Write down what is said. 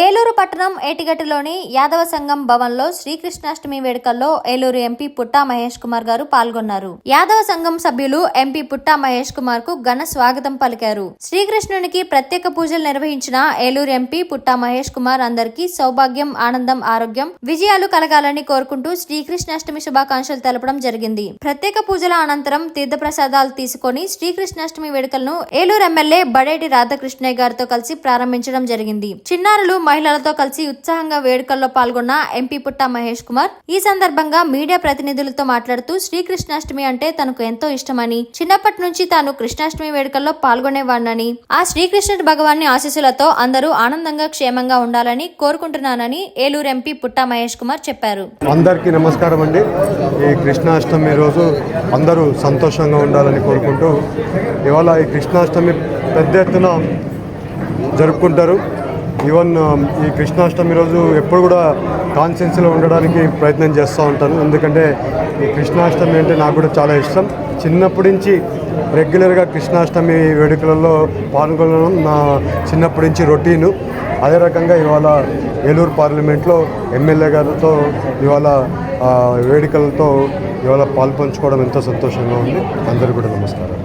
ఏలూరు పట్టణం ఏటిగట్టులోని యాదవ సంఘం భవన్లో శ్రీకృష్ణాష్టమి వేడుకల్లో ఏలూరు ఎంపీ పుట్టా మహేష్ కుమార్ గారు పాల్గొన్నారు. యాదవ సంఘం సభ్యులు ఎంపీ పుట్టా మహేష్ కుమార్కు ఘన స్వాగతం పలికారు. శ్రీకృష్ణునికి ప్రత్యేక పూజలు నిర్వహించిన ఏలూరు ఎంపీ పుట్టా మహేష్ కుమార్ అందరికీ సౌభాగ్యం ఆనందం ఆరోగ్యం విజయాలు కలగాలని కోరుకుంటూ శ్రీకృష్ణాష్టమి శుభాకాంక్షలు తెలపడం జరిగింది. ప్రత్యేక పూజల అనంతరం తీర్థప్రసాదాలు తీసుకొని శ్రీకృష్ణాష్టమి వేడుకలను ఏలూరు ఎమ్మెల్యే బడేటి రాధాకృష్ణయ్య గారితో కలిసి ప్రారంభించడం జరిగింది. చిన్నారులు మహిళలతో కలిసి ఉత్సాహంగా వేడుకల్లో పాల్గొన్న ఎంపీ పుట్ట మహేష్ కుమార్. ఈ సందర్భంగా మీడియా ప్రతినిధులతో మాట్లాడుతూ శ్రీకృష్ణాష్టమి అంటే తనకు ఎంతో ఇష్టమని చిన్నప్పటి నుంచి తాను కృష్ణాష్టమి వేడుకల్లో పాల్గొనేవాడినని ఆ శ్రీకృష్ణుడి భగవాన్ని ఆశీస్సులతో అందరూ ఆనందంగా క్షేమంగా ఉండాలని కోరుకుంటున్నానని ఏలూరు ఎంపీ పుట్టా మహేష్ కుమార్ చెప్పారు. అందరికీ నమస్కారం అండి. ఈ కృష్ణాష్టమి రోజు అందరూ సంతోషంగా ఉండాలని కోరుకుంటూ ఇవాళ ఈ కృష్ణాష్టమి పెద్ద ఎత్తున జరుపుకుంటారు. ఈవెన్ um, ఈ కృష్ణాష్టమి రోజు ఎప్పుడు కూడా కాన్షియన్స్లో ఉండడానికి ప్రయత్నం చేస్తూ ఉంటాను. ఎందుకంటే ఈ కృష్ణాష్టమి అంటే నాకు కూడా చాలా ఇష్టం. చిన్నప్పటి నుంచి రెగ్యులర్గా కృష్ణాష్టమి వేడుకలలో పాల్గొనడం నా చిన్నప్పటి నుంచి రొటీను. అదే రకంగా ఇవాళ ఏలూరు పార్లమెంట్లో ఎమ్మెల్యే గారితో ఇవాళ వేడుకలతో ఇవాళ పాల్పంచుకోవడం ఎంతో సంతోషంగా ఉంది. అందరికీ కూడా నమస్కారం